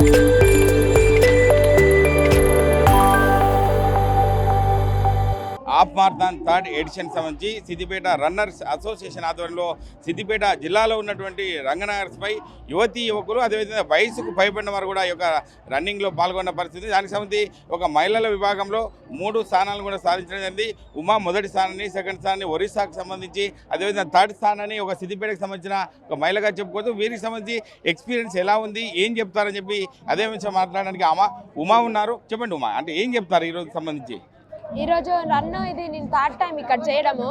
Thank you. Half marathon third edition సంబంధించి Siddipet runners association ఆధ్వర్యంలో సిద్దిపేట జిల్లాలో ఉన్నటువంటి రంగనగర్స్పై యువతీ యువకులు అదేవిధంగా వయసుకు భయపడిన వారు కూడా ఈ యొక్క రన్నింగ్లో పాల్గొన్న పరిస్థితి. దానికి సంబంధించి ఒక మహిళల విభాగంలో మూడు స్థానాలను కూడా సాధించడం జరిగింది. ఉమా మొదటి స్థానాన్ని సెకండ్ స్థానాన్ని ఒరిస్సాకు సంబంధించి అదేవిధంగా థర్డ్ స్థానాన్ని ఒక సిద్దిపేటకు సంబంధించిన ఒక మహిళగా చెప్పుకోవచ్చు. వీరికి సంబంధించి ఎక్స్పీరియన్స్ ఎలా ఉంది ఏం చెప్తారని చెప్పి అదే విషయం మాట్లాడడానికి ఆమె ఉమా ఉన్నారు. చెప్పండి ఉమా అంటే ఏం చెప్తారు ఈరోజు సంబంధించి? ఈరోజు నన్ను ఇది నేను థర్డ్ టైం ఇక్కడ చేయడము.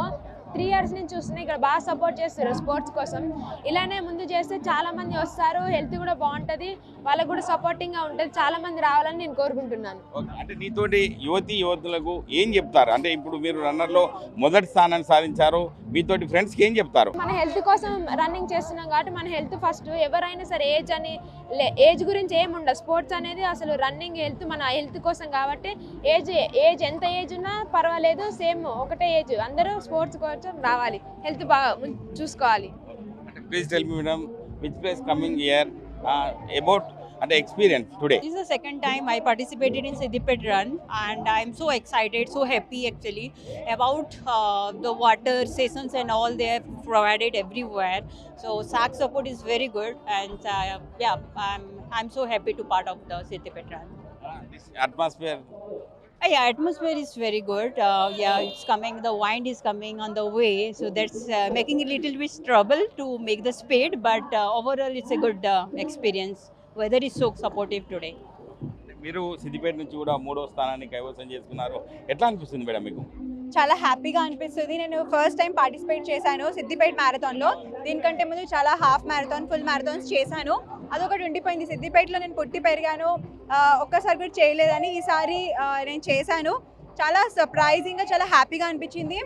త్రీ ఇయర్స్ నుంచి చూస్తున్నా ఇక్కడ బాగా సపోర్ట్ చేస్తారు స్పోర్ట్స్ కోసం. ఇలానే ముందు చేస్తే చాలా మంది వస్తారు హెల్త్ కూడా బాగుంటుంది వాళ్ళకు కూడా సపోర్టింగ్గా ఉంటుంది చాలా మంది రావాలని నేను కోరుకుంటున్నాను. అంటే నీతోటి యువతి యువతులకు ఏం చెప్తారు? అంటే ఇప్పుడు మీరు రన్నర్లో మొదటి స్థానాన్ని సాధించారు మీతోటి ఫ్రెండ్స్కి ఏం చెప్తారు? మన హెల్త్ కోసం రన్నింగ్ చేస్తున్నాం కాబట్టి మన హెల్త్ ఫస్ట్ ఎవరైనా సరే ఏజ్ అని ఏజ్ గురించి ఏం ఉండదు. స్పోర్ట్స్ అనేది అసలు రన్నింగ్ హెల్త్ మన హెల్త్ కోసం కాబట్టి ఏజ్ ఏజ్ ఎంత ఏజ్ ఉన్నా పర్వాలేదు సేమ్ ఒకటే ఏజ్ అందరూ స్పోర్ట్స్ కోసం రావాలి హెల్త్ బాగా ఉం- చూసుకోవాలి అంటే please tell me madam which place coming year about అంటే experience today This is the second time I participated in Siddipet Run, and I'm so excited, so happy actually about uh, the water sessions and all they have provided everywhere. So SAC support is very good, and uh, yeah, I'm I'm so happy to part of the Siddipet Run. Atmosphere Uh, yeah, atmosphere is very good. Uh, yeah, it's coming. The wind is coming on the way, so that's uh, making a little bit trouble to make the speed. But uh, overall, it's a good uh, experience. Weather is so supportive today. మీరు సిద్దిపేట నుంచి కూడా మూడో స్థానాన్ని కైవసం చేసుకున్నారు. ఎట్లా అనిపిస్తుంది madam మీకు? చాలా హ్యాపీగా అనిపిస్తుంది. నేను ఫస్ట్ టైం పార్టిసిపేట్ చేశాను సిద్దిపేట మ్యారథాన్లో దీనికంటే ముందు చాలా హాఫ్ మ్యారథాన్ ఫుల్ మ్యారథాన్స్ చేశాను. అదొకటి ఉండిపోయింది. సిద్దిపేటలో నేను పుట్టి పెరిగాను. ఒక్కసారి కూడా చేయలేదని ఈసారి నేను చేశాను. చాలా సర్ప్రైజింగ్గా చాలా హ్యాపీగా అనిపించింది.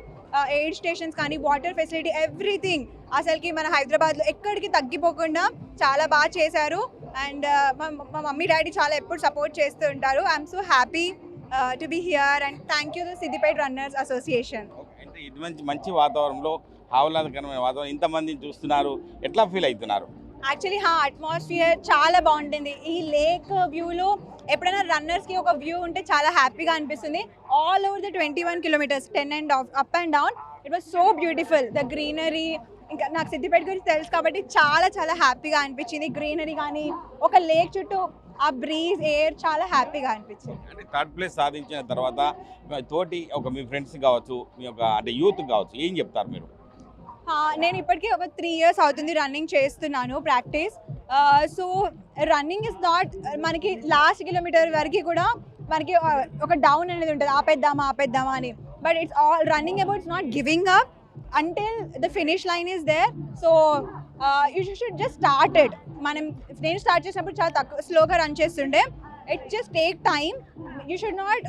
ఎయిడ్ స్టేషన్స్ కానీ వాటర్ ఫెసిలిటీ ఎవ్రీథింగ్ అసలుకి మన హైదరాబాద్లో ఎక్కడికి తగ్గిపోకుండా చాలా బాగా చేశారు. అండ్ మా మా మమ్మీ డాడీ చాలా ఎప్పుడు సపోర్ట్ చేస్తూ ఉంటారు. I'm so happy to be here and thank you Siddipet runners association అంటే ఇది మంచి మంచి వాతావరణంలో ఆహ్లాదకరమైన వాతావరణం ఇంతమందిని చూస్తున్నారు. ఎట్లా ఫీల్ అవుతున్నారు? యాక్చువల్లీ హా అట్మాస్ఫియర్ చాలా బాగుంటుంది. ఈ లేక్ వ్యూలో ఎప్పుడైనా రన్నర్స్కి ఒక వ్యూ ఉంటే చాలా హ్యాపీగా అనిపిస్తుంది. All over the twenty one kilometres ten and up and down it was so beautiful the greenery ఇంకా నాకు సిద్దిపేట గురించి తెలుసు కాబట్టి చాలా చాలా హ్యాపీగా అనిపించింది. గ్రీనరీ కానీ ఒక లేక్ చుట్టూ ఆ బ్రీజ్ ఎయిర్ చాలా హ్యాపీగా అనిపించింది. అంటే థర్డ్ ప్లేస్ సాధించిన తర్వాత తోటి ఒక మీ ఫ్రెండ్స్ కావచ్చు మీ యొక్క అంటే యూత్ కావచ్చు ఏం చెప్తారు మీరు? నేను ఇప్పటికీ ఒక త్రీ ఇయర్స్ అవుతుంది రన్నింగ్ చేస్తున్నాను practice so running is not మనకి లాస్ట్ కిలోమీటర్ వరకు కూడా మనకి ఒక డౌన్ అనేది ఉంటుంది. ఆపేద్దామా ఆపేద్దామా అని. But it's all running about it's not giving up until the finish line is there so you should just started మనం నేను స్టార్ట్ చేసినప్పుడు చాలా తక్కువ స్లోగా రన్ చేస్తుండే. It just take time you should not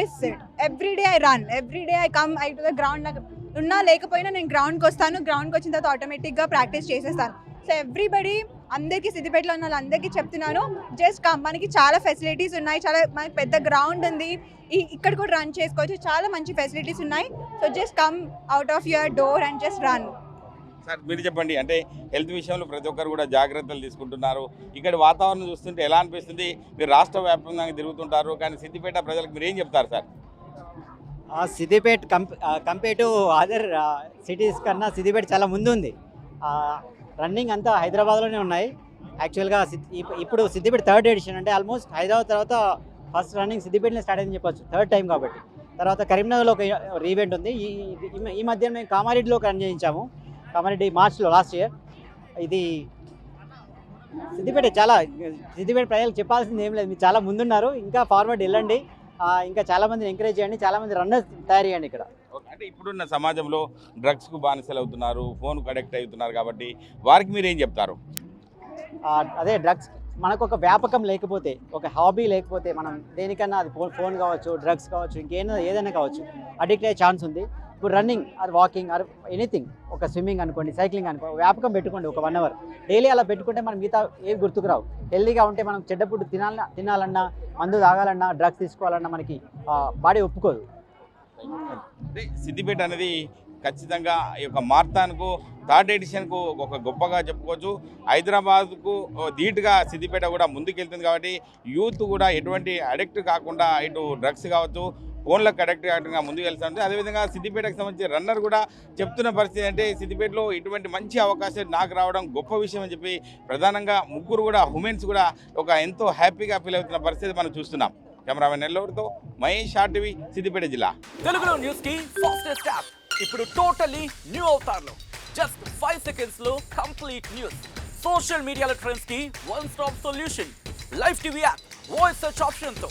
miss it every day I run every day I come I to the ground నాకు ఉన్నా లేకపోయినా నేను గ్రౌండ్కి వస్తాను. గ్రౌండ్కి వచ్చిన తర్వాత ఆటోమేటిక్గా ప్రాక్టీస్ చేసేస్తాను. సో ఎవ్రీబడి అందరికీ సిద్దిపేటలో ఉన్న వాళ్ళందరికీ చెప్తున్నాను. జస్ట్ కమ్ మనకి చాలా ఫెసిలిటీస్ ఉన్నాయి. చాలా మనకి పెద్ద గ్రౌండ్ ఉంది. ఈ- ఇక్కడ కూడా రన్ చేసుకోవచ్చు. చాలా మంచి ఫెసిలిటీస్ ఉన్నాయి. So just come out of your door and just run sir మీరు చెప్పండి. అంటే హెల్త్ విషయంలో ప్రతి ఒక్కరు కూడా జాగ్రత్తలు తీసుకుంటున్నారు. ఇక్కడ వాతావరణం చూస్తుంటే ఎలా అనిపిస్తుంది? మీరు రాష్ట్ర వ్యాప్తంగా తిరుగుతుంటారు. కానీ సిద్దిపేట ప్రజలకు మీరు ఏం చెప్తారు sir? Siddipet compare to other cities కన్నా సిద్దిపేట చాలా ముందు ఉంది రన్నింగ్ అంతా హైదరాబాద్లోనే ఉన్నాయి. యాక్చువల్గా ఇప్పుడు సిద్దిపేట థర్డ్ ఎడిషన్ అంటే ఆల్మోస్ట్ హైదరాబాద్ తర్వాత ఫస్ట్ రన్నింగ్ సిద్దిపేటనే స్టార్ట్ అయింది చెప్పొచ్చు థర్డ్ టైం కాబట్టి. తర్వాత కరీంనగర్లో ఒక ఈవెంట్ ఉంది. ఈ ఈ- మధ్య మేము కామారెడ్డిలో ఒక రన్ చేయించాము. కామారెడ్డి మార్చ్లో లాస్ట్ ఇయర్ ఇది సిద్దిపేట చాలా సిద్దిపేట ప్రజలకు చెప్పాల్సింది ఏం లేదు. మీరు చాలా ముందున్నారు. ఇంకా ఫార్వర్డ్ వెళ్ళండి. ఇంకా చాలా మందిని ఎంకరేజ్ చేయండి చాలా మంది రన్నర్స్ తయారు చేయండి ఇక్కడ. అంటే ఇప్పుడున్న సమాజంలో డ్రగ్స్కు బానిసలు అవుతున్నారు ఫోన్కు అడెక్ట్ అవుతున్నారు కాబట్టి వారికి మీరు ఏం చెప్తారు? అదే డ్రగ్స్ మనకు ఒక వ్యాపకం లేకపోతే ఒక హాబీ లేకపోతే మనం దేనికన్నా అది ఫోన్ ఫోన్ కావచ్చు డ్రగ్స్ కావచ్చు ఇంకేదైనా ఏదైనా కావచ్చు అడిక్ట్ అయ్యే ఛాన్స్ ఉంది. ఇప్పుడు running or walking or anything ఒక స్విమ్మింగ్ అనుకోండి సైక్లింగ్ అనుకోండి వ్యాపకం పెట్టుకోండి ఒక వన్ అవర్ డైలీ అలా పెట్టుకుంటే మనం మిగతా ఏవి గుర్తుకురావు హెల్దీగా ఉంటే మనం చెడ్డ ఫుడ్ తినాలన్నా తినాలన్నా మందు తాగాలన్నా డ్రగ్స్ తీసుకోవాలన్నా మనకి బాడీ ఒప్పుకోదు. సిద్దిపేట అనేది ఖచ్చితంగా ఈ యొక్క మార్తాన్కు థర్డ్ ఎడిషన్కు ఒక గొప్పగా చెప్పుకోవచ్చు. హైదరాబాద్కు ధీటుగా సిద్దిపేట కూడా ముందుకెళ్తుంది కాబట్టి యూత్ కూడా ఎటువంటి అడిక్ట్ కాకుండా ఇటు డ్రగ్స్ కావచ్చు ఫోన్లకు అడిక్ట్ కాకుండా ముందుకు వెళ్తుంది అదేవిధంగా సిద్దిపేటకు సంబంధించి రన్నర్ కూడా చెప్తున్న పరిస్థితి అంటే సిద్దిపేటలో ఇటువంటి మంచి అవకాశం నాకు రావడం గొప్ప విషయం అని చెప్పి ప్రధానంగా ముగ్గురు కూడా ఉమెన్స్ కూడా ఒక ఎంతో హ్యాపీగా ఫీల్ అవుతున్న పరిస్థితి మనం చూస్తున్నాం. కెమెరామెన్ నెల్లూరుతో మహేష్ ఆర్టీవీ సిద్దిపేట జిల్లా. తెలుగులో న్యూస్కి ఫాస్టెస్ట్ యాప్ ఇప్పుడు టోటలీ న్యూ అవతార్లో జస్ట్ ఫైవ్ సెకండ్స్లో కంప్లీట్ న్యూస్ సోషల్ మీడియాలో ట్రెండ్స్కి one stop solution live TV app voice search ఆప్షన్తో.